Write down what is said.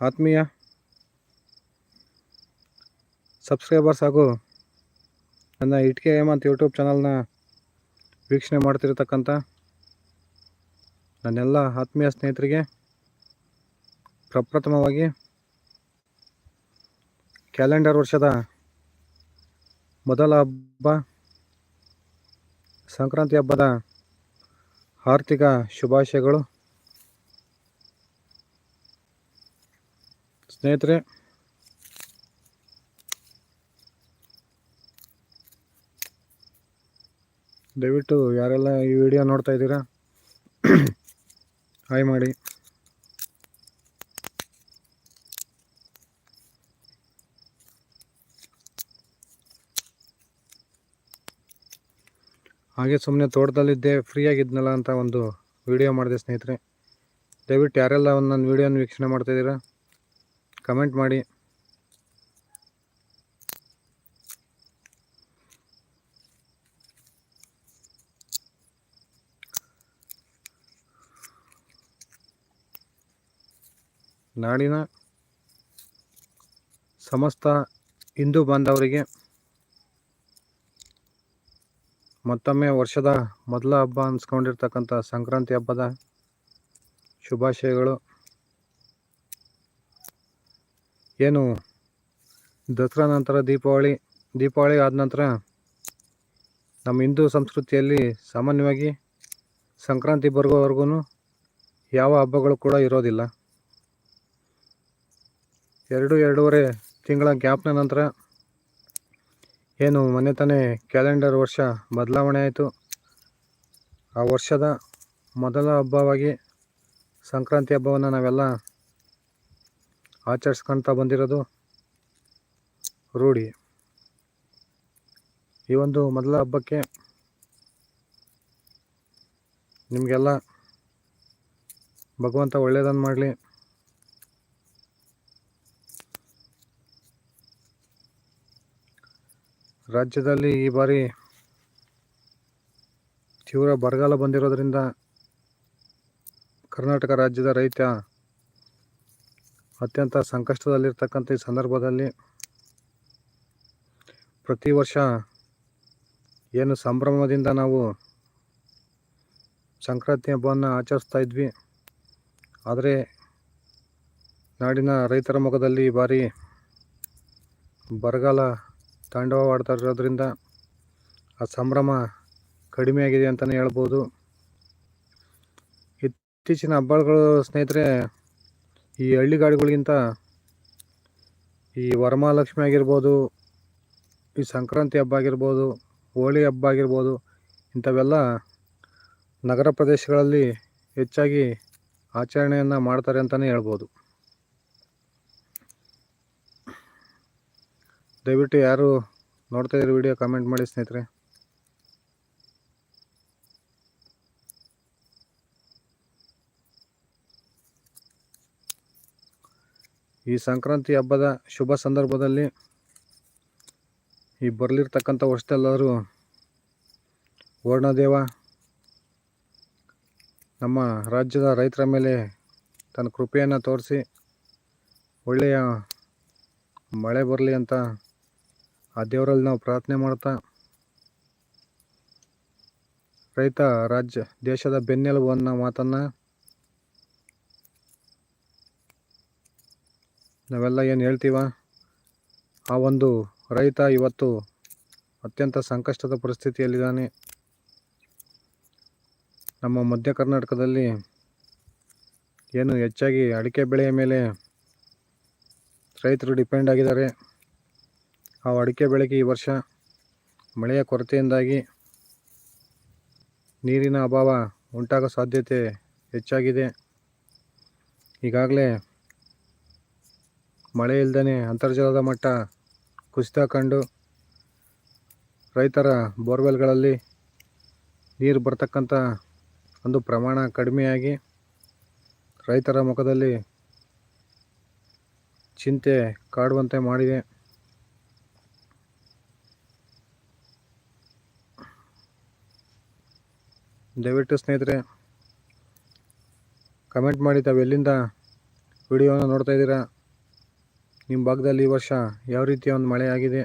ಆತ್ಮೀಯ ಸಬ್ಸ್ಕ್ರೈಬರ್ಸ್ ಹಾಗೂ ನನ್ನ ಇಟ್ಕೆ ಹೇಮಂತ್ ಯೂಟ್ಯೂಬ್ ಚಾನಲ್ನ ವೀಕ್ಷಣೆ ಮಾಡ್ತಿರ್ತಕ್ಕಂಥ ನನ್ನೆಲ್ಲ ಆತ್ಮೀಯ ಸ್ನೇಹಿತರಿಗೆ ಪ್ರಪ್ರಥಮವಾಗಿ ಕ್ಯಾಲೆಂಡರ್ ವರ್ಷದ ಮೊದಲ ಹಬ್ಬ, ಸಂಕ್ರಾಂತಿ ಹಬ್ಬದ ಆರ್ಥಿಕ ಶುಭಾಶಯಗಳು. ಸ್ನೇಹಿತರೆ, ದಯವಿಟ್ಟು ಯಾರೆಲ್ಲ ಈ ವಿಡಿಯೋ ನೋಡ್ತಾ ಇದ್ದೀರಾ, ಹಾಯ್ ಮಾಡಿ. ಹಾಗೆ ಸುಮ್ಮನೆ ತೋಟದಲ್ಲಿದ್ದೆ ಫ್ರೀ ಆಗಿದ್ನಲ್ಲ ಅಂತ ಒಂದು ವಿಡಿಯೋ ಮಾಡಿದೆ ಸ್ನೇಹಿತರೆ. ದಯವಿಟ್ಟು ಯಾರೆಲ್ಲ ಒಂದು ನನ್ನ ವಿಡಿಯೋನ ವೀಕ್ಷಣೆ ಮಾಡ್ತಾ ಇದ್ದೀರಾ ಕಮೆಂಟ್ ಮಾಡಿ. ನಾಡಿನ ಸಮಸ್ತ ಹಿಂದೂ ಬಾಂಧವರಿಗೆ ಮತ್ತೊಮ್ಮೆ ವರ್ಷದ ಮೊದಲ ಹಬ್ಬ ಅನ್ಸ್ಕೊಂಡಿರ್ತಕ್ಕಂಥ ಸಂಕ್ರಾಂತಿ ಹಬ್ಬದ ಶುಭಾಶಯಗಳು. ಏನು ದಸರಾ ನಂತರ ದೀಪಾವಳಿ ದೀಪಾವಳಿ ಆದ ನಂತರ ನಮ್ಮ ಹಿಂದೂ ಸಂಸ್ಕೃತಿಯಲ್ಲಿ ಸಾಮಾನ್ಯವಾಗಿ ಸಂಕ್ರಾಂತಿ ಬರುವವರೆಗೂ ಯಾವ ಹಬ್ಬಗಳು ಕೂಡ ಇರೋದಿಲ್ಲ. ಎರಡು, ಎರಡೂವರೆ ತಿಂಗಳ ಗ್ಯಾಪ್ನ ನಂತರ ಏನು ಮೊನ್ನೆ ತಾನೇ ಕ್ಯಾಲೆಂಡರ್ ವರ್ಷ ಬದಲಾವಣೆ ಆಯಿತು. ಆ ವರ್ಷದ ಮೊದಲ ಹಬ್ಬವಾಗಿ ಸಂಕ್ರಾಂತಿ ಹಬ್ಬವನ್ನು ನಾವೆಲ್ಲ ಆಚರಿಸ್ಕೊಳ್ತಾ ಬಂದಿರೋದು ರೂಢಿ. ಈ ಒಂದು ಮೊದಲ ಹಬ್ಬಕ್ಕೆ ನಿಮಗೆಲ್ಲ ಭಗವಂತ ಒಳ್ಳೆಯದನ್ನು ಮಾಡಲಿ. ರಾಜ್ಯದಲ್ಲಿ ಈ ಬಾರಿ ತೀವ್ರ ಬರಗಾಲ ಬಂದಿರೋದರಿಂದ ಕರ್ನಾಟಕ ರಾಜ್ಯದ ರೈತ ಅತ್ಯಂತ ಸಂಕಷ್ಟದಲ್ಲಿರ್ತಕ್ಕಂಥ ಈ ಸಂದರ್ಭದಲ್ಲಿ ಪ್ರತಿ ವರ್ಷ ಏನು ಸಂಭ್ರಮದಿಂದ ನಾವು ಸಂಕ್ರಾಂತಿ ಹಬ್ಬವನ್ನು ಆಚರಿಸ್ತಾ ಇದ್ವಿ. ಆದರೆ ನಾಡಿನ ರೈತರ ಮುಖದಲ್ಲಿ ಈ ಬಾರಿ ಬರಗಾಲ ತಾಂಡವವಾಡ್ತಾ ಇರೋದ್ರಿಂದ ಆ ಸಂಭ್ರಮ ಕಡಿಮೆಯಾಗಿದೆ ಅಂತಲೇ ಹೇಳ್ಬೋದು. ಇತ್ತೀಚಿನ ಹಬ್ಬಗಳು ಸ್ನೇಹಿತರೆ ಈ ಹಳ್ಳಿ ಗಾಡಿಗಳಿಗಿಂತ ಈ ವರಮಹಾಲಕ್ಷ್ಮಿ ಆಗಿರ್ಬೋದು, ಈ ಸಂಕ್ರಾಂತಿ ಹಬ್ಬ ಆಗಿರ್ಬೋದು, ಹೋಳಿ ಹಬ್ಬ ಆಗಿರ್ಬೋದು, ಇಂಥವೆಲ್ಲ ನಗರ ಪ್ರದೇಶಗಳಲ್ಲಿ ಹೆಚ್ಚಾಗಿ ಆಚರಣೆಯನ್ನು ಮಾಡ್ತಾರೆ ಅಂತಲೇ ಹೇಳ್ಬೋದು. ದಯವಿಟ್ಟು ಯಾರು ನೋಡ್ತಾ ಇದ್ದೀರಿ ವಿಡಿಯೋ ಕಮೆಂಟ್ ಮಾಡಿ ಸ್ನೇಹಿತರೆ. ಈ ಸಂಕ್ರಾಂತಿ ಹಬ್ಬದ ಶುಭ ಸಂದರ್ಭದಲ್ಲಿ ಈ ಬರಲಿರ್ತಕ್ಕಂಥ ವರ್ಷದಲ್ಲಾದರೂ ವರ್ಣದೇವ ನಮ್ಮ ರಾಜ್ಯದ ರೈತರ ಮೇಲೆ ತನ್ನ ಕೃಪೆಯನ್ನು ತೋರಿಸಿ ಒಳ್ಳೆಯ ಮಳೆ ಬರಲಿ ಅಂತ ಆ ದೇವರಲ್ಲಿ ನಾವು ಪ್ರಾರ್ಥನೆ ಮಾಡ್ತಾ ರೈತ ರಾಜ್ಯ ದೇಶದ ಬೆನ್ನೆಲುಬು ಅನ್ನೋ ಮಾತನ್ನು ನಾವೆಲ್ಲ ಏನು ಹೇಳ್ತೀವ? ಆ ಒಂದು ರೈತ ಇವತ್ತು ಅತ್ಯಂತ ಸಂಕಷ್ಟದ ಪರಿಸ್ಥಿತಿಯಲ್ಲಿದ್ದಾನೆ. ನಮ್ಮ ಮಧ್ಯ ಕರ್ನಾಟಕದಲ್ಲಿ ಏನು ಹೆಚ್ಚಾಗಿ ಅಡಿಕೆ ಬೆಳೆಯ ಮೇಲೆ ರೈತರು ಡಿಪೆಂಡ್ ಆಗಿದ್ದಾರೆ. ಆ ಅಡಿಕೆ ಬೆಳೆಗೆ ಈ ವರ್ಷ ಮಳೆಯ ಕೊರತೆಯಿಂದಾಗಿ ನೀರಿನ ಅಭಾವ ಉಂಟಾಗೋ ಸಾಧ್ಯತೆ ಹೆಚ್ಚಾಗಿದೆ. ಈಗಾಗಲೇ ಮಳೆ ಇಲ್ಲದೇ ಅಂತರ್ಜಲದ ಮಟ್ಟ ಕುಸಿತ ಕಂಡು ರೈತರ ಬೋರ್ವೆಲ್ಗಳಲ್ಲಿ ನೀರು ಬರ್ತಕ್ಕಂಥ ಒಂದು ಪ್ರಮಾಣ ಕಡಿಮೆಯಾಗಿ ರೈತರ ಮುಖದಲ್ಲಿ ಚಿಂತೆ ಕಾಡುವಂತೆ ಮಾಡಿದೆ. ದಯವಿಟ್ಟು ಸ್ನೇಹಿತರೆ, ಕಮೆಂಟ್ ಮಾಡಿ ತಾವು ಎಲ್ಲಿಂದ ವಿಡಿಯೋನ ನೋಡ್ತಾ ಇದ್ದೀರಾ? ನಿಮ್ಮ ಭಾಗದಲ್ಲಿ ಈ ವರ್ಷ ಯಾವ ರೀತಿಯ ಒಂದು ಮಳೆ ಆಗಿದೆ